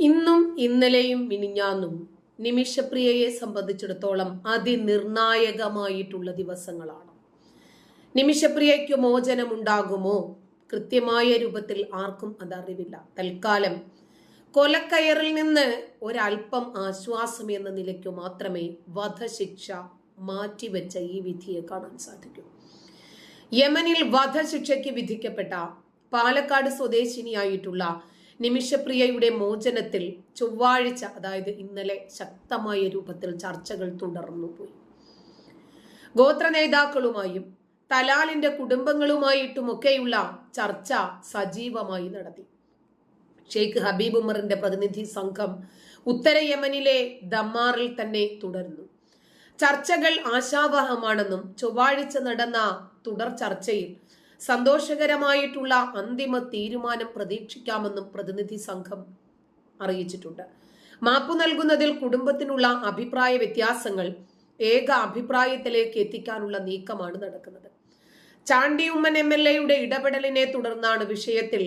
ഇന്നും ഇന്നലെയും മിനിഞ്ഞാന്നും നിമിഷപ്രിയയെ സംബന്ധിച്ചിടത്തോളം അതിനിർണായകമായിട്ടുള്ള ദിവസങ്ങളാണ്. നിമിഷപ്രിയയ്ക്ക് മോചനമുണ്ടാകുമോ? കൃത്യമായ രൂപത്തിൽ ആർക്കും അതറിവില്ല. തൽക്കാലം കൊലക്കയറിൽ നിന്ന് ഒരൽപ്പം ആശ്വാസം എന്ന നിലയ്ക്ക് മാത്രമേ വധശിക്ഷ മാറ്റിവെച്ച ഈ വിധിയെ കാണാൻ സാധിക്കൂ. യമനിൽ വധശിക്ഷയ്ക്ക് വിധിക്കപ്പെട്ട പാലക്കാട് സ്വദേശിനിയായിട്ടുള്ള നിമിഷപ്രിയയുടെ മോചനത്തിൽ ചൊവ്വാഴ്ച അതായത് ഇന്നലെ ശക്തമായ രൂപത്തിൽ ചർച്ചകൾ തുടർന്നു പോയി. ഗോത്ര നേതാക്കളുമായും തലാലിന്റെ കുടുംബങ്ങളുമായിട്ടുമൊക്കെയുള്ള ചർച്ച സജീവമായി നടത്തി. ഷെയ്ഖ് ഹബീബ് ഉമറിന്റെ പ്രതിനിധി സംഘം ഉത്തര യമനിലെ ദമ്മാറിൽ തന്നെ തുടർന്നു ചർച്ചകൾ ആശാവഹമാണെന്നും ചൊവ്വാഴ്ച നടന്ന തുടർ ചർച്ചയിൽ സന്തോഷകരമായിട്ടുള്ള അന്തിമ തീരുമാനം പ്രതീക്ഷിക്കാമെന്നും പ്രതിനിധി സംഘം അറിയിച്ചിട്ടുണ്ട്. മാപ്പു നൽകുന്നതിൽ കുടുംബത്തിനുള്ള അഭിപ്രായ വ്യത്യാസങ്ങൾ ഏക അഭിപ്രായത്തിലേക്ക് എത്തിക്കാനുള്ള നീക്കമാണ് നടക്കുന്നത്. ചാണ്ടിയുമ്മൻ എം എൽ എയുടെ ഇടപെടലിനെ തുടർന്നാണ് വിഷയത്തിൽ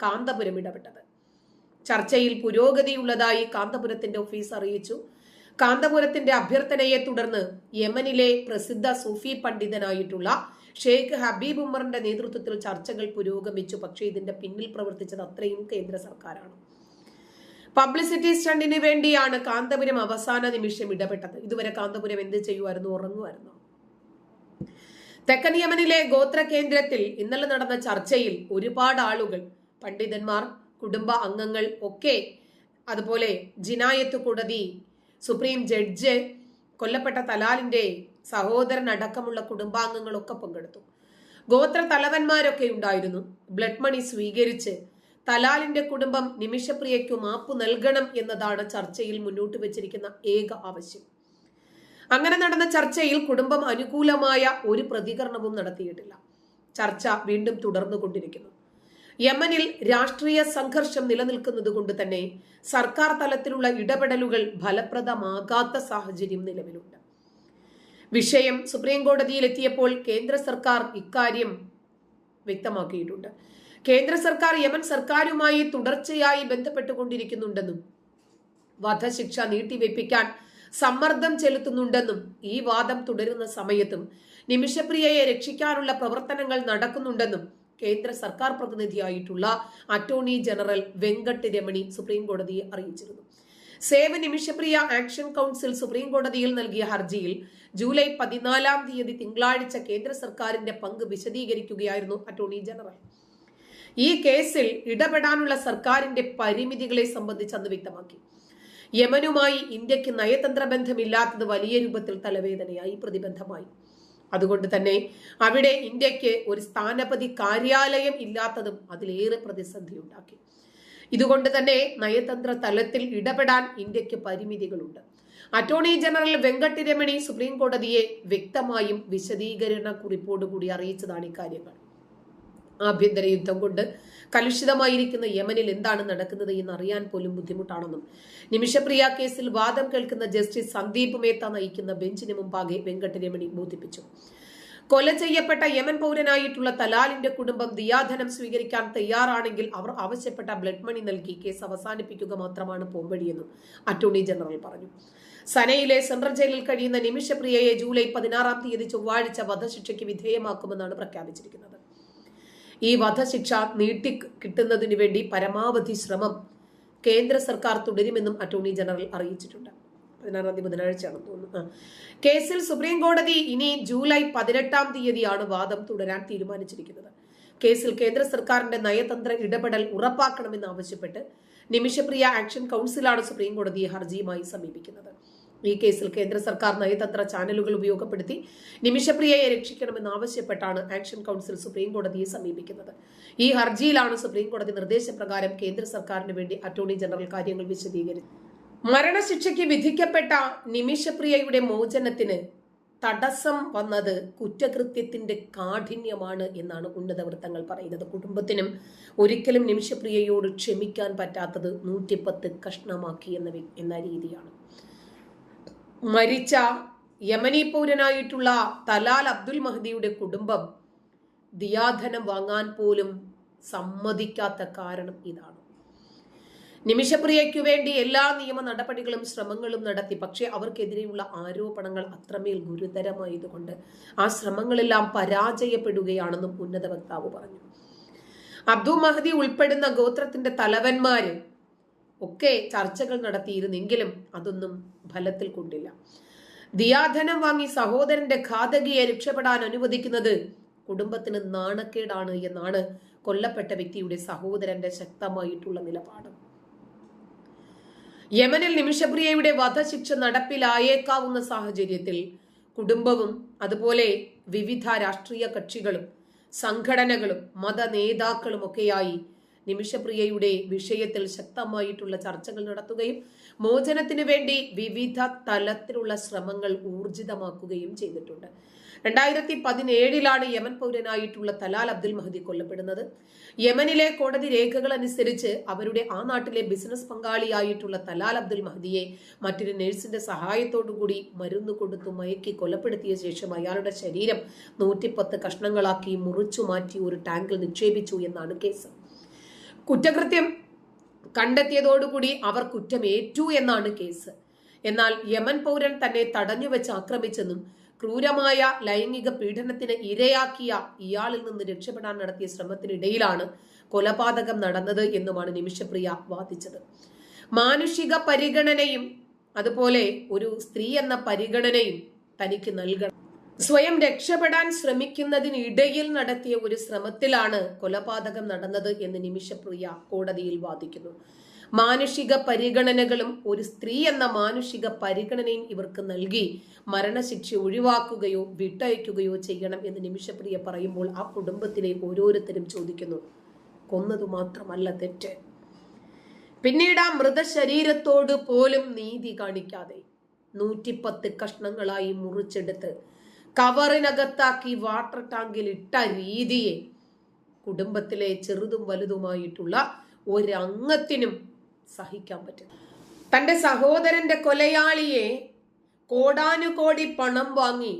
കാന്തപുരം ഇടപെട്ടത്. ചർച്ചയിൽ പുരോഗതിയുള്ളതായി കാന്തപുരത്തിന്റെ ഓഫീസ് അറിയിച്ചു. കാന്തപുരത്തിന്റെ അഭ്യർത്ഥനയെ തുടർന്ന് യമനിലെ പ്രസിദ്ധ സൂഫി പണ്ഡിതനായിട്ടുള്ള ഷെയ്ഖ് ഹബീബ് ഉമറിന്റെ നേതൃത്വത്തിൽ ചർച്ചകൾ പുരോഗമിച്ചു. പക്ഷേ ഇതിന്റെ പിന്നിൽ പ്രവർത്തിച്ചത് അത്രയും കേന്ദ്ര സർക്കാരാണ്. പബ്ലിസിറ്റി സ്റ്റണ്ടിന് വേണ്ടിയാണ് കാന്തപുരം അവസാന നിമിഷം ഇടപെട്ടത്. ഇതുവരെ കാന്തപുരം എന്ത് ചെയ്യുമായിരുന്നു? ഉറങ്ങുമായിരുന്നു. തെക്കൻ യമനിലെ ഗോത്ര കേന്ദ്രത്തിൽ ഇന്നലെ നടന്ന ചർച്ചയിൽ ഒരുപാട് ആളുകൾ പണ്ഡിതന്മാർ കുടുംബ അംഗങ്ങൾ ഒക്കെ അതുപോലെ ജിനായത്ത് കോടതി സുപ്രീം ജഡ്ജ് കൊല്ലപ്പെട്ട തലാലിന്റെ സഹോദരൻ അടക്കമുള്ള കുടുംബാംഗങ്ങളൊക്കെ പങ്കെടുത്തു. ഗോത്ര തലവന്മാരൊക്കെ ഉണ്ടായിരുന്നു. ബ്ലഡ് മണി സ്വീകരിച്ച് തലാലിന്റെ കുടുംബം നിമിഷപ്രിയയ്ക്ക് മാപ്പ് നൽകണം എന്നതാണ് ചർച്ചയിൽ മുന്നോട്ട് വെച്ചിരിക്കുന്ന ഏക ആവശ്യം. അങ്ങനെ നടന്ന ചർച്ചയിൽ കുടുംബം അനുകൂലമായ ഒരു പ്രതികരണവും നടത്തിയിട്ടില്ല. ചർച്ച വീണ്ടും തുടർന്നുകൊണ്ടിരിക്കുന്നു. യമനിൽ രാഷ്ട്രീയ സംഘർഷം നിലനിൽക്കുന്നത് കൊണ്ട് തന്നെ സർക്കാർ തലത്തിലുള്ള ഇടപെടലുകൾ ഫലപ്രദമാകാത്ത സാഹചര്യം നിലവിലുണ്ട്. വിഷയം സുപ്രീം കോടതിയിൽ എത്തിയപ്പോൾ കേന്ദ്ര സർക്കാർ ഇക്കാര്യം വ്യക്തമാക്കിയിട്ടുണ്ട്. കേന്ദ്ര സർക്കാർ യമൻ സർക്കാരുമായി തുടർച്ചയായി ബന്ധപ്പെട്ടുകൊണ്ടിരിക്കുന്നുണ്ടെന്നും വധശിക്ഷ നീട്ടിവെപ്പിക്കാൻ സമ്മർദ്ദം ചെലുത്തുന്നുണ്ടെന്നും ഈ വാദം തുടരുന്ന സമയത്തും നിമിഷപ്രിയയെ രക്ഷിക്കാനുള്ള പ്രവർത്തനങ്ങൾ നടക്കുന്നുണ്ടെന്നും കേന്ദ്ര സർക്കാർ പ്രതിനിധിയായിട്ടുള്ള attorney general Venkat Ramani supreme കോടതിയെ അറിയിച്ചിരുന്നു. Save Nimishapriya action council supreme കോടതിയിൽ നൽകിയ ഹർജിയിൽ ജൂലൈ പതിനാലാം തീയതി തിങ്കളാഴ്ച കേന്ദ്ര സർക്കാരിന്റെ പങ്ക് വിശദീകരിക്കുകയായിരുന്നു അറ്റോർണി ജനറൽ. ഈ കേസിൽ ഇടപെടാനുള്ള സർക്കാരിന്റെ പരിമിതികളെ സംബന്ധിച്ച് അന്ന് വ്യക്തമാക്കി. യമനുമായി ഇന്ത്യയ്ക്ക് നയതന്ത്ര ബന്ധമില്ലാത്തത് വലിയ രൂപത്തിൽ തലവേദനയായി പ്രതിബന്ധമായി. അതുകൊണ്ട് തന്നെ അവിടെ ഇന്ത്യയ്ക്ക് ഒരു സ്ഥാനപതി കാര്യാലയം ഇല്ലാത്തതും അതിലേറെ പ്രതിസന്ധി ഉണ്ടാക്കി ഇതുകൊണ്ട് തന്നെ നയതന്ത്ര തലത്തിൽ ഇടപെടാൻ ഇന്ത്യയ്ക്ക് പരിമിതികളുണ്ട്. അറ്റോർണി ജനറൽ വെങ്കട്ടിരമണി സുപ്രീം കോടതിയെ വ്യക്തമായും വിശദീകരണ കുറിപ്പോട് കൂടി അറിയിച്ചതാണ് ഇക്കാര്യങ്ങൾ. ആഭ്യന്തര യുദ്ധം കൊണ്ട് കലുഷിതമായിരിക്കുന്ന യമനിൽ എന്താണ് നടക്കുന്നത് എന്ന് അറിയാൻ പോലും ബുദ്ധിമുട്ടാണെന്നും നിമിഷപ്രിയ കേസിൽ വാദം കേൾക്കുന്ന ജസ്റ്റിസ് സന്ദീപ് മേത്ത നയിക്കുന്ന ബെഞ്ചിന് മുമ്പാകെ വെങ്കട്ടരമണി ബോധിപ്പിച്ചു. കൊല ചെയ്യപ്പെട്ട യമൻ പൗരനായിട്ടുള്ള തലാലിന്റെ കുടുംബം ദിയാധനം സ്വീകരിക്കാൻ തയ്യാറാണെങ്കിൽ അവർ ആവശ്യപ്പെട്ട ബ്ലഡ് മണി നൽകി കേസ് അവസാനിപ്പിക്കുക മാത്രമാണ് പോംവഴിയെന്നും അറ്റോർണി ജനറൽ പറഞ്ഞു. സനയിലെ സെൻട്രൽ ജയിലിൽ കഴിയുന്ന നിമിഷപ്രിയയെ ജൂലൈ പതിനാറാം തീയതി ചൊവ്വാഴ്ച വധശിക്ഷയ്ക്ക് വിധേയമാക്കുമെന്നാണ് പ്രഖ്യാപിച്ചിരിക്കുന്നത്. ഈ വധശിക്ഷ നീട്ടി കിട്ടുന്നതിനു വേണ്ടി പരമാവധി ശ്രമം കേന്ദ്ര സർക്കാർ തുടരുമെന്നും അറ്റോർണി ജനറൽ അറിയിച്ചിട്ടുണ്ട്. പതിനാറാം തീയതി ബുധനാഴ്ചയാണെന്ന് തോന്നുന്നു. കേസിൽ സുപ്രീം കോടതി ഇനി ജൂലൈ പതിനെട്ടാം തീയതിയാണ് വാദം തുടരാൻ തീരുമാനിച്ചിരിക്കുന്നത്. കേസിൽ കേന്ദ്ര സർക്കാരിന്റെ നയതന്ത്ര ഇടപെടൽ ഉറപ്പാക്കണമെന്ന് ആവശ്യപ്പെട്ട് നിമിഷപ്രിയ ആക്ഷൻ കൗൺസിലാണ് സുപ്രീം കോടതിയെ ഹർജിയുമായി സമീപിക്കുന്നത്. ഈ കേസിൽ കേന്ദ്ര സർക്കാർ നയതന്ത്ര ചാനലുകൾ ഉപയോഗപ്പെടുത്തി നിമിഷപ്രിയയെ രക്ഷിക്കണമെന്ന് ആവശ്യപ്പെട്ടാണ് ആക്ഷൻ കൗൺസിൽ സുപ്രീം കോടതിയെ സമീപിക്കുന്നത്. ഈ ഹർജിയിലാണ് സുപ്രീം കോടതി നിർദ്ദേശപ്രകാരം കേന്ദ്ര സർക്കാരിന് വേണ്ടി അറ്റോർണി ജനറൽ കാര്യങ്ങൾ വിശദീകരിച്ചത്. മരണശിക്ഷയ്ക്ക് വിധിക്കപ്പെട്ട നിമിഷപ്രിയയുടെ മോചനത്തിന് തടസ്സം വന്നത് കുറ്റകൃത്യത്തിന്റെ കാഠിന്യമാണ് എന്നാണ് ഉന്നത വൃത്തങ്ങൾ പറയുന്നത്. കുടുംബത്തിനും ഒരിക്കലും നിമിഷപ്രിയയോട് ക്ഷമിക്കാൻ പറ്റാത്തത് നൂറ്റിപ്പത്ത് കഷ്ണമാക്കി എന്ന എന്ന രീതിയാണ്. മരിച്ച യമനി പൗരനായിട്ടുള്ള തലാൽ അബ്ദുൽ മഹദിയുടെ കുടുംബം ദിയാധനം വാങ്ങാൻ പോലും സമ്മതിക്കാത്ത കാരണം ഇതാണ്. നിമിഷപ്രിയയ്ക്കു വേണ്ടി എല്ലാ നിയമ നടപടികളും ശ്രമങ്ങളും നടത്തി. പക്ഷേ അവർക്കെതിരെയുള്ള ആരോപണങ്ങൾ അത്രമേൽ ഗുരുതരമായതുകൊണ്ട് ആ ശ്രമങ്ങളെല്ലാം പരാജയപ്പെടുകയാണെന്നും ഉന്നത വക്താവ് പറഞ്ഞു. അബ്ദു മഹദി ഉൾപ്പെടുന്ന ഗോത്രത്തിന്റെ തലവന്മാര് ഒക്കെ ചർച്ചകൾ നടത്തിയിരുന്നെങ്കിലും അതൊന്നും ഫലത്തിൽ കൊണ്ടില്ല. ദിയാധനം വാങ്ങി സഹോദരന്റെ ഘാതകിയെ രക്ഷപ്പെടാൻ അനുവദിക്കുന്നത് കുടുംബത്തിന് നാണക്കേടാണ് എന്നാണ് കൊല്ലപ്പെട്ട വ്യക്തിയുടെ സഹോദരന്റെ ശക്തമായിട്ടുള്ള നിലപാട്. യമനിൽ നിമിഷപ്രിയയുടെ വധശിക്ഷ നടപ്പിലായേക്കാവുന്ന സാഹചര്യത്തിൽ കുടുംബവും അതുപോലെ വിവിധ രാഷ്ട്രീയ കക്ഷികളും സംഘടനകളും മത നേതാക്കളുമൊക്കെയായി നിമിഷപ്രിയയുടെ വിഷയത്തിൽ ശക്തമായിട്ടുള്ള ചർച്ചകൾ നടത്തുകയും മോചനത്തിന് വേണ്ടി വിവിധ തലത്തിലുള്ള ശ്രമങ്ങൾ ഊർജിതമാക്കുകയും ചെയ്തിട്ടുണ്ട്. രണ്ടായിരത്തി പതിനേഴിലാണ് യമൻ പൗരനായിട്ടുള്ള തലാൽ അബ്ദുൽ മഹദി കൊല്ലപ്പെടുന്നത്. യമനിലെ കോടതി രേഖകൾ അനുസരിച്ച് അവരുടെ ആ നാട്ടിലെ ബിസിനസ് പങ്കാളിയായിട്ടുള്ള തലാൽ അബ്ദുൽ മഹദിയെ മറ്റൊരു നഴ്സിന്റെ സഹായത്തോടുകൂടി മരുന്ന് കൊടുത്തു മയക്കി കൊലപ്പെടുത്തിയ ശേഷം അയാളുടെ ശരീരം നൂറ്റിപ്പത്ത് കഷ്ണങ്ങളാക്കി മുറിച്ചു മാറ്റി ഒരു ടാങ്കിൽ നിക്ഷേപിച്ചു എന്നാണ് കേസ്. കുറ്റകൃത്യം കണ്ടെത്തിയതോടുകൂടി അവർ കുറ്റമേറ്റു എന്നാണ് കേസ്. എന്നാൽ യമൻ പൗരൻ തന്നെ തടഞ്ഞു വെച്ച് ആക്രമിച്ചെന്നും ക്രൂരമായ ലൈംഗിക പീഡനത്തിന് ഇരയാക്കിയ ഇയാളിൽ നിന്ന് രക്ഷപ്പെടാൻ നടത്തിയ ശ്രമത്തിനിടയിലാണ് കൊലപാതകം നടന്നത് എന്നുമാണ് നിമിഷപ്രിയ വാദിച്ചത്. മാനുഷിക പരിഗണനയും അതുപോലെ ഒരു സ്ത്രീ എന്ന പരിഗണനയും തനിക്ക് നൽകണം. സ്വയം രക്ഷപ്പെടാൻ ശ്രമിക്കുന്നതിനിടയിൽ നടത്തിയ ഒരു ശ്രമത്തിലാണ് കൊലപാതകം നടന്നത് എന്ന് നിമിഷപ്രിയ കോടതിയിൽ വാദിക്കുന്നു. മാനുഷിക പരിഗണനകളും ഒരു സ്ത്രീ എന്ന മാനുഷിക പരിഗണനയും ഇവർക്ക് നൽകി മരണശിക്ഷ ഒഴിവാക്കുകയോ വിട്ടയക്കുകയോ ചെയ്യണം എന്ന് നിമിഷപ്രിയ പറയുമ്പോൾ ആ കുടുംബത്തിലെ ഓരോരുത്തരും ചോദിക്കുന്നു. കൊന്നതു മാത്രമല്ല തെറ്റ്. പിന്നീട് ആ മൃതശരീരത്തോട് പോലും നീതി കാണിക്കാതെ നൂറ്റിപ്പത്ത് കഷ്ണങ്ങളായി മുറിച്ചെടുത്ത് കവറിനകത്താക്കി വാട്ടർ ടാങ്കിൽ ഇട്ട രീതിയെ കുടുംബത്തിലെ ചെറുതും വലുതുമായിട്ടുള്ള ഒരംഗത്തിനും സഹിക്കാൻ പറ്റും. തന്റെ സഹോദരന്റെ കൊലയാളിയെ കോടാനുകോടി പണം വാങ്ങി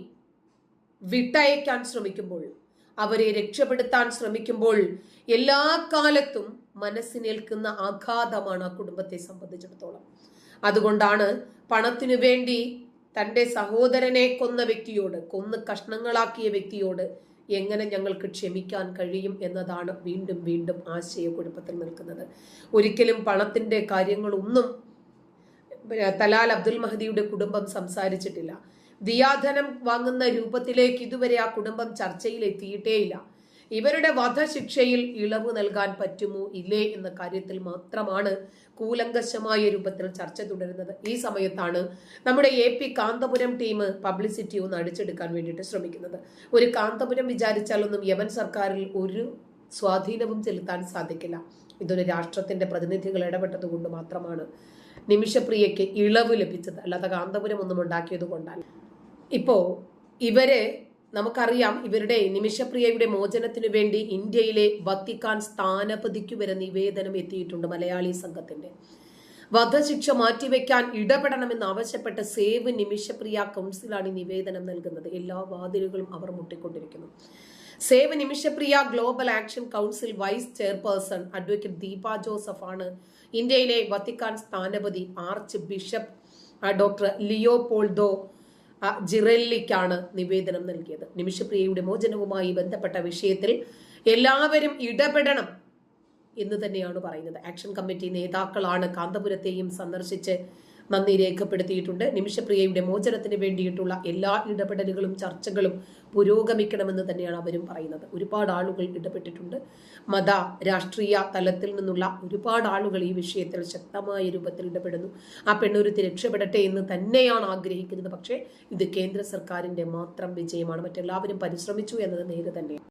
വിട്ടയക്കാൻ ശ്രമിക്കുമ്പോൾ അവരെ രക്ഷപ്പെടുത്താൻ ശ്രമിക്കുമ്പോൾ എല്ലാ കാലത്തും മനസ്സിനേൽക്കുന്ന ആഘാതമാണ് ആ കുടുംബത്തെ സംബന്ധിച്ചിടത്തോളം. അതുകൊണ്ടാണ് പണത്തിനു വേണ്ടി തന്റെ സഹോദരനെ കൊന്ന വ്യക്തിയോട് കൊന്ന് കഷ്ണങ്ങളാക്കിയ വ്യക്തിയോട് എങ്ങനെ ഞങ്ങൾക്ക് ക്ഷമിക്കാൻ കഴിയും എന്നതാണ് വീണ്ടും വീണ്ടും ആശയക്കുഴപ്പത്തിൽ നിൽക്കുന്നത്. ഒരിക്കലും പണത്തിന്റെ കാര്യങ്ങളൊന്നും തലാൽ അബ്ദുൽ മഹദിയുടെ കുടുംബം സംസാരിച്ചിട്ടില്ല. ദിയാധനം വാങ്ങുന്ന രൂപത്തിലേക്ക് ഇതുവരെ ആ കുടുംബം ചർച്ചയിൽ എത്തിയിട്ടേയില്ല ഇവരുടെ വധശിക്ഷയിൽ ഇളവ് നൽകാൻ പറ്റുമോ ഇല്ലേ എന്ന കാര്യത്തിൽ മാത്രമാണ് കൂലങ്കശമായ രൂപത്തിൽ ചർച്ച തുടരുന്നത്. ഈ സമയത്താണ് നമ്മുടെ A P Kanthapuram team publicity ഒന്ന് അടിച്ചെടുക്കാൻ വേണ്ടിയിട്ട് ശ്രമിക്കുന്നത്. ഒരു കാന്തപുരം വിചാരിച്ചാലൊന്നും യമൻ സർക്കാരിൽ ഒരു സ്വാധീനവും ചെലുത്താൻ സാധിക്കില്ല. ഇതൊരു രാഷ്ട്രത്തിന്റെ പ്രതിനിധികൾ ഇടപെട്ടത് കൊണ്ട് മാത്രമാണ് നിമിഷപ്രിയയ്ക്ക് ഇളവ് ലഭിച്ചത്. അല്ലാതെ കാന്തപുരം ഒന്നും ഉണ്ടാക്കിയത് കൊണ്ടല്ല. ഇപ്പോ ഇവർ നമുക്കറിയാം ഇവരുടെ നിമിഷപ്രിയയുടെ മോചനത്തിനു വേണ്ടി ഇന്ത്യയിലെ വത്തിക്കാൻ സ്ഥാനപതിക്കു വരെ നിവേദനം എത്തിയിട്ടുണ്ട് മലയാളി സംഘത്തിന്റെ. വധശിക്ഷ മാറ്റിവെക്കാൻ ഇടപെടണമെന്ന് ആവശ്യപ്പെട്ട സേവ് നിമിഷപ്രിയ കൗൺസിലാണ് നിവേദനം നൽകുന്നത്. എല്ലാ വാതിലുകളും അവർ മുട്ടിക്കൊണ്ടിരിക്കുന്നു. Save Nimishapriya global action council vice chairperson advocate Deepa Joseph ആണ് ഇന്ത്യയിലെ വത്തിക്കാൻ സ്ഥാനപതി archbishop doctor Leopoldo ജിറല്ലിക്കാണ് നിവേദനം നൽകിയത്. നിമിഷപ്രിയയുടെ മോചനവുമായി ബന്ധപ്പെട്ട വിഷയത്തിൽ എല്ലാവരും ഇടപെടണം എന്ന് തന്നെയാണ് പറയുന്നത്. ആക്ഷൻ കമ്മിറ്റി നേതാക്കളാണ് കാന്തപുരത്തെയും സന്ദർശിച്ച് നന്ദി രേഖപ്പെടുത്തിയിട്ടുണ്ട്. നിമിഷപ്രിയയുടെ മോചനത്തിന് വേണ്ടിയിട്ടുള്ള എല്ലാ ഇടപെടലുകളും ചർച്ചകളും പുരോഗമിക്കണമെന്ന് തന്നെയാണ് അവരും പറയുന്നത്. ഒരുപാട് ആളുകൾ ഇടപെട്ടിട്ടുണ്ട്. മത രാഷ്ട്രീയ തലത്തിൽ നിന്നുള്ള ഒരുപാട് ആളുകൾ ഈ വിഷയത്തിൽ ശക്തമായ രൂപത്തിൽ ഇടപെടുന്നു. ആ പെണ്ണുരുത്തി രക്ഷപ്പെടട്ടെ എന്ന് തന്നെയാണ് ആഗ്രഹിക്കുന്നത്. പക്ഷേ ഇത് കേന്ദ്ര സർക്കാരിന്റെ മാത്രം വിജയമാണ്. മറ്റെല്ലാവരും പരിശ്രമിച്ചു എന്നത് നേരെ തന്നെയാണ്.